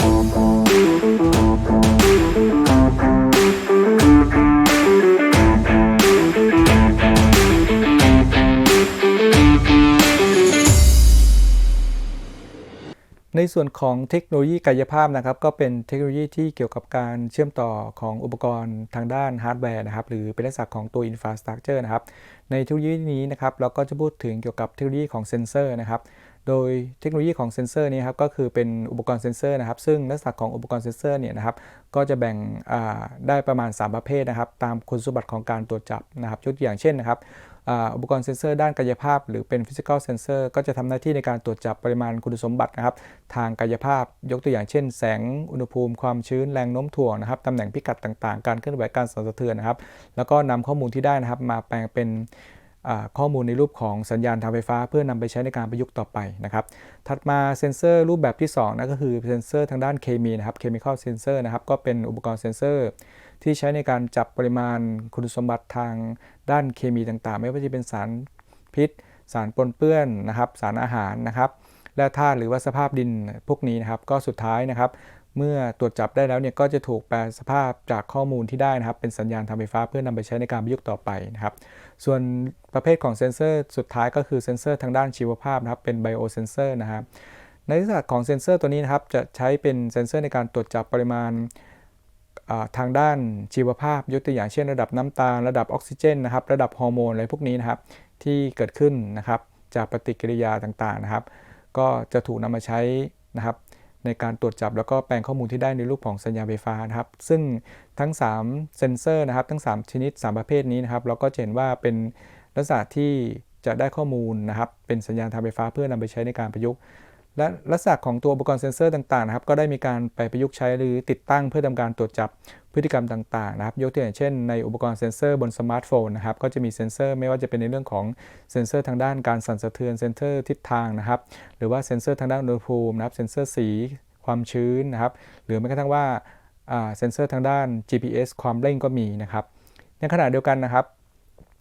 ในส่วนของเทคโนโลยีกายภาพนะครับ ก็เป็นเทคโนโลยีที่เกี่ยวกับการเชื่อมต่อของอุปกรณ์ทางด้านฮาร์ดแวร์นะครับ หรือเป็นลักษณะของตัวอินฟราสตรักเจอร์นะครับ ในเทคโนโลยีนี้นะครับ เราก็จะพูดถึงเกี่ยวกับเทคโนโลยีของเซนเซอร์นะครับ โดยเทคโนโลยีของเซนเซอร์นี้ครับก็คือเป็นอุปกรณ์เซนเซอร์นะครับ ซึ่งลักษณะของอุปกรณ์เซนเซอร์เนี่ยนะครับก็จะแบ่งได้ประมาณ 3 ประเภทนะครับ ตามคุณสมบัติของการตรวจจับนะครับยกตัวอย่างเช่นนะครับอุปกรณ์เซ็นเซอร์ด้านกายภาพ หรือเป็น physical sensor ก็จะทำหน้าที่ในการตรวจจับปริมาณคุณสมบัตินะครับ ทางกายภาพยกตัวอย่างเช่น แสงอุณหภูมิความชื้นแรงโน้มถ่วงนะครับตำแหน่งพิกัดต่างๆ การเคลื่อนไหวการสั่นสะเทือนนะครับ แล้วก็นำข้อมูลที่ได้นะครับมาแปลงเป็น ข้อมูลในรูปของสัญญาณทางไฟฟ้า เพื่อนำไปใช้ในการประยุกต์ต่อไปนะครับ ถัดมาเซ็นเซอร์รูปแบบที่2นั่นก็คือเซ็นเซอร์ทางด้านเคมีนะครับ chemical sensor นะครับก็เป็นอุปกรณ์เซ็นเซอร์ที่ใช้ในการจับปริมาณคุณสมบัติทางด้านเคมีต่างๆ ไม่ว่าจะเป็นสารพิษ สารปนเปื้อนนะครับ สารอาหารนะครับแร่ธาตุหรือว่าสภาพดินพวกนี้นะครับ ก็สุดท้ายนะครับ เมื่อตรวจจับได้แล้วเนี่ยก็จะถูกแปลสภาพจากข้อมูลที่ได้นะครับ เป็นสัญญาณทางไฟฟ้าเพื่อนำไปใช้ในการประยุกต์ต่อไปนะครับ ส่วนประเภทของเซนเซอร์สุดท้ายก็คือเซนเซอร์ทางด้านชีวภาพนะครับ เป็นไบโอเซนเซอร์นะครับ ในลักษณะของเซนเซอร์ตัวนี้นะครับ จะใช้เป็นเซนเซอร์ในการตรวจจับปริมาณทางด้านชีวภาพ ยกตัวอย่างเช่น ระดับน้ำตาล ระดับออกซิเจนนะครับ ระดับฮอร์โมนอะไรพวกนี้นะครับ ที่เกิดขึ้นนะครับจากปฏิกิริยาต่างๆนะครับ ก็จะถูกนำมาใช้นะครับ ในการตรวจจับแล้วก็แปลงข้อมูลที่ได้ในรูปของสัญญาณไฟฟ้านะครับ ซึ่งทั้ง 3 เซนเซอร์นะครับ ทั้ง 3 ชนิด 3 ประเภทนี้นะครับ เราก็เห็นว่าเป็นลักษณะที่จะได้ข้อมูลนะครับ เป็นสัญญาณทางไฟฟ้าเพื่อนำไปใช้ในการประยุกต์ และลักษณะของตัวอุปกรณ์เซ็นเซอร์ต่างๆนะครับก็ได้มีการไปประยุกต์ใช้หรือติดตั้งเพื่อทำการตรวจจับพฤติกรรมต่างๆนะครับยกตัวอย่างเช่นในอุปกรณ์เซ็นเซอร์บนสมาร์ทโฟนนะครับก็จะมีเซ็นเซอร์ไม่ว่าจะเป็นในเรื่องของเซ็นเซอร์ทางด้านการสั่นสะเทือนเซ็นเซอร์ทิศทางนะครับหรือว่าเซ็นเซอร์ทางด้านอุณหภูมินะครับเซ็นเซอร์สีความชื้นนะครับหรือแม้กระทั่งว่าอ่าเซ็นเซอร์ทางด้าน GPS ความเร่งก็มีนะครับในขณะเดียวกันนะครับ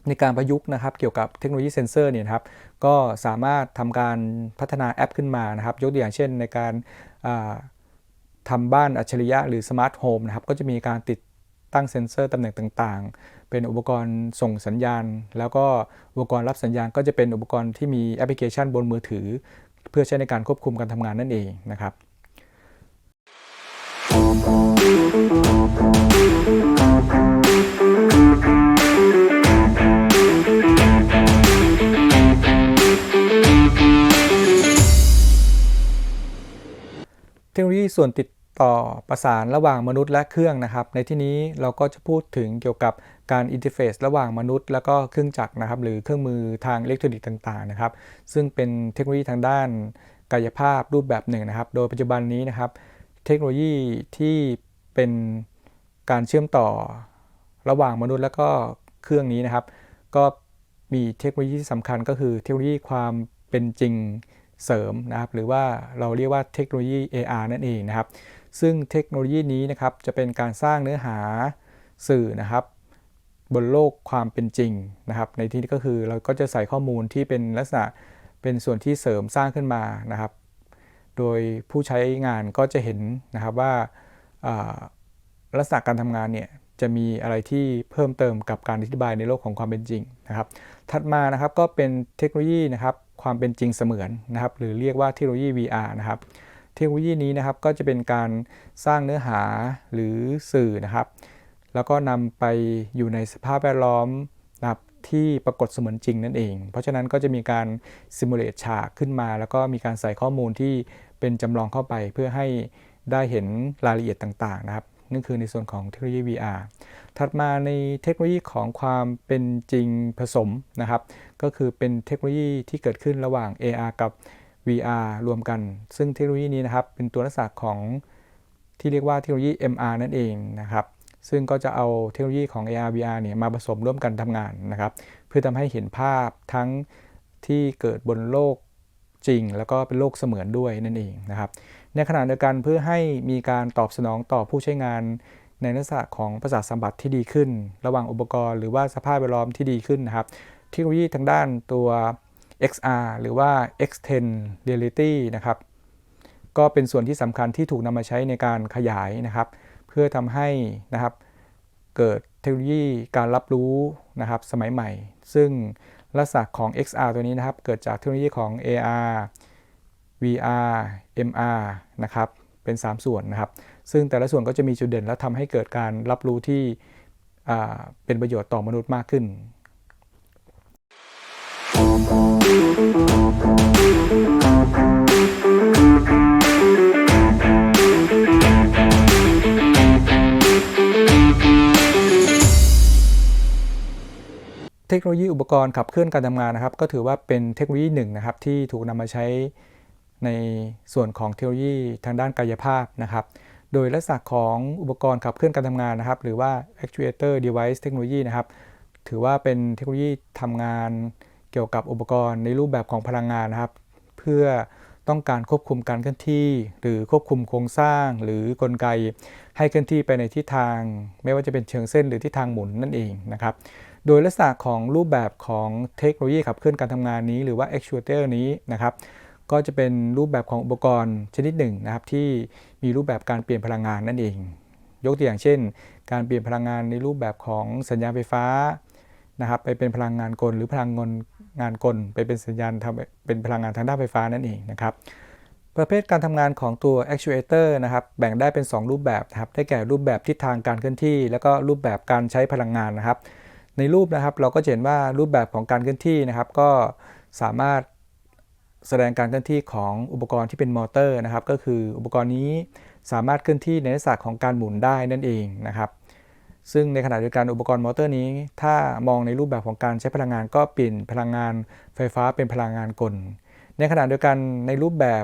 ในการประยุกต์นะครับเกี่ยวกับเทคโนโลยีเซ็นเซอร์เนี่ยครับก็สามารถทำการพัฒนาแอปขึ้นมานะครับ ยกตัวอย่างเช่นในการาทำบ้านอัจฉริยะหรือสมาร์ทโฮมนะครับก็จะมีการติดตั้งเซ็นเซอร์ตำแหน่งต่างๆ เป็นอุปกรณ์ส่งสัญญาณ แล้วก็อุปกรณ์รับสัญญาณก็จะเป็นอุปกรณ์ที่มีแอปพลิเคชันบนมือถือ เพื่อใช้ในการควบคุมการทำงานนั่นเองนะครับ ทคโนโลยีส่วนติดต่อประสานระหว่างมนุษย์และเครื่องนะครับ ในที่นี้เราก็จะพูดถึงเกี่ยวกับการอินเทอร์เฟซระหว่างมนุษย์ แล้วก็เครื่องจักรนะครับ หรือเครื่องมือทางอิเล็กทรอนิกส์ต่างๆนะครับ ซึ่งเป็นเทคโนโลยีทางด้านกายภาพรูปแบบหนึ่งนะครับ โดยปัจจุบันนี้นะครับ เทคโนโลยีที่เป็นการเชื่อมต่อระหว่างมนุษย์ แล้วก็เครื่องนี้นะครับ ก็มีเทคโนโลยีที่สำคัญก็คือเทคโนโลยีความเป็นจริง เสริมนะครับหรือว่าเราเรียกว่าเทคโนโลยี AR นั่นเองนะครับ ซึ่งเทคโนโลยีนี้นะครับจะเป็นการสร้างเนื้อหาสื่อนะครับ บนโลกความเป็นจริงนะครับ ในที่นี้ก็คือเราก็จะใส่ข้อมูลที่เป็นลักษณะเป็นส่วนที่เสริมสร้างขึ้นมานะครับ โดยผู้ใช้งานก็จะเห็นนะครับว่าลักษณะการทำงานเนี่ย จะมีอะไรที่เพิ่มเติมกับการอธิบายในโลกของความเป็นจริงนะครับ ถัดมานะครับก็เป็นเทคโนโลยีนะครับความเป็นจริงเสมือนนะครับ หรือเรียกว่าเทคโนโลยี VR นะครับ เทคโนโลยีนี้นะครับก็จะเป็นการสร้างเนื้อหาหรือสื่อนะครับ แล้วก็นำไปอยู่ในสภาพแวดล้อมนะครับที่ปรากฏเสมือนจริงนั่นเอง เพราะฉะนั้นก็จะมีการซิมูเลตฉากขึ้นมา แล้วก็มีการใส่ข้อมูลที่เป็นจำลองเข้าไปเพื่อให้ได้เห็นรายละเอียดต่างๆนะครับ นั่นคือในส่วนของเทคโนโลยี VR ถัดมาในเทคโนโลยีของความเป็นจริงผสมนะครับ ก็คือเป็นเทคโนโลยีที่เกิดขึ้นระหว่าง AR กับ VR รวมกัน ซึ่งเทคโนโลยีนี้นะครับ เป็นตัวลักษณะของที่เรียกว่าเทคโนโลยี MR นั่นเองนะครับ ซึ่งก็จะเอาเทคโนโลยีของ AR VR เนี่ยมาผสมร่วมกันทำงานนะครับ เพื่อทำให้เห็นภาพทั้งที่เกิดบนโลกจริง แล้วก็เป็นโลกเสมือนด้วยนั่นเองนะครับ ในขณะเดียวกันเพื่อให้มีการตอบสนองต่อผู้ใช้งาน ในลักษณะของประสาทสัมผัสที่ดีขึ้น ระหว่างอุปกรณ์หรือว่าสภาพแวดล้อมที่ดีขึ้นนะครับเทคโนโลยีทางด้านตัว XR หรือว่า Extend Reality นะครับก็เป็นส่วนที่สำคัญที่ถูกนำมาใช้ในการขยายนะครับ เพื่อทำให้นะครับเกิดเทคโนโลยีการรับรู้นะครับสมัยใหม่ ซึ่งลักษณะของ XR ตัวนี้นะครับ เกิดจากเทคโนโลยีของ AR VR MR นะครับ เป็น 3 ส่วนนะครับ ซึ่งแต่ละส่วนก็จะมีจุดเด่น และทำให้เกิดการรับรู้ที่เป็นประโยชน์ต่อมนุษย์มากขึ้น เทคโนโลยีอุปกรณ์ขับเคลื่อนการทำงานนะครับ ก็ถือว่าเป็นเทคโนโลยีหนึ่งนะครับที่ถูกนำมาใช้ ในส่วนของเทคโนโลยีทางด้านกายภาพนะครับ โดยลักษณะของอุปกรณ์ขับเคลื่อนการทำงานนะครับ หรือว่า actuator device เทคโนโลยีนะครับ ถือว่าเป็นเทคโนโลยีทำงานเกี่ยวกับอุปกรณ์ในรูปแบบของพลังงานนะครับ เพื่อต้องการควบคุมการเคลื่อนที่ หรือควบคุมโครงสร้าง หรือกลไก ให้เคลื่อนที่ไปในทิศทาง ไม่ว่าจะเป็นเชิงเส้นหรือทิศทางหมุนนั่นเองนะครับ โดยลักษณะของรูปแบบของเทคโนโลยีขับเคลื่อนการทำงานนี้ หรือว่า actuator นี้นะครับ ก็จะเป็นรูปแบบของอุปกรณ์ชนิดหนึ่งนะครับ ที่มีรูปแบบการเปลี่ยนพลังงานนั่นเอง ยกตัวอย่างเช่น การเปลี่ยนพลังงานในรูปแบบของสัญญาณไฟฟ้านะครับไปเป็นพลังงานกลหรือพลังงานงานกล ไปเป็นสัญญาณทำเป็นพลังงานทางด้านไฟฟ้านั่นเองนะครับประเภทการทำงานของตัว actuator นะครับแบ่งได้เป็น 2 รูปแบบนะครับได้แก่รูปแบบทิศทางการเคลื่อนที่ แล้วก็รูปแบบการใช้พลังงานนะครับ ในรูปนะครับเราก็เห็นว่ารูปแบบของการเคลื่อนที่นะครับ ก็สามารถ แสดงการเคลื่อนที่ของอุปกรณ์ที่เป็นมอเตอร์นะครับ ก็คืออุปกรณ์นี้สามารถเคลื่อนที่ในลักษณะของการหมุนได้นั่นเองนะครับ ซึ่งในขณะเดียวกันอุปกรณ์มอเตอร์นี้ ถ้ามองในรูปแบบของการใช้พลังงานก็เปลี่ยนพลังงานไฟฟ้าเป็นพลังงานกล ในขณะเดียวกันในรูปแบบ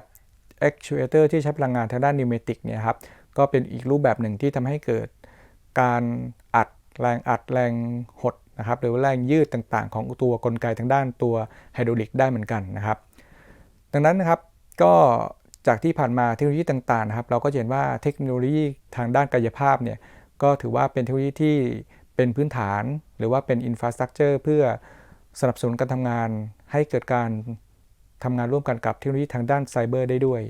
actuator ที่ใช้พลังงานทางด้านนิวเมติกเนี่ยครับก็เป็นอีกรูปแบบหนึ่งที่ทำให้เกิด การอัดแรงอัดแรงหดนะครับหรือว่าแรงยืดต่างๆ ของตัวกลไกทางด้านตัวไฮดรอลิกได้เหมือนกันนะครับ ดังนั้นนะครับก็จากที่ผ่านมาเทคโนโลยีต่างๆนะครับเราก็เห็นว่าเทคโนโลยีทางด้านกายภาพเนี่ยก็ถือว่าเป็นเทคโนโลยีที่เป็นพื้นฐาน หรือว่าเป็นอินฟราสตรักเจอร์เพื่อสนับสนุนการทำงานให้เกิดการทำงานร่วมกันกับเทคโนโลยีทางด้านไซเบอร์ได้ด้วย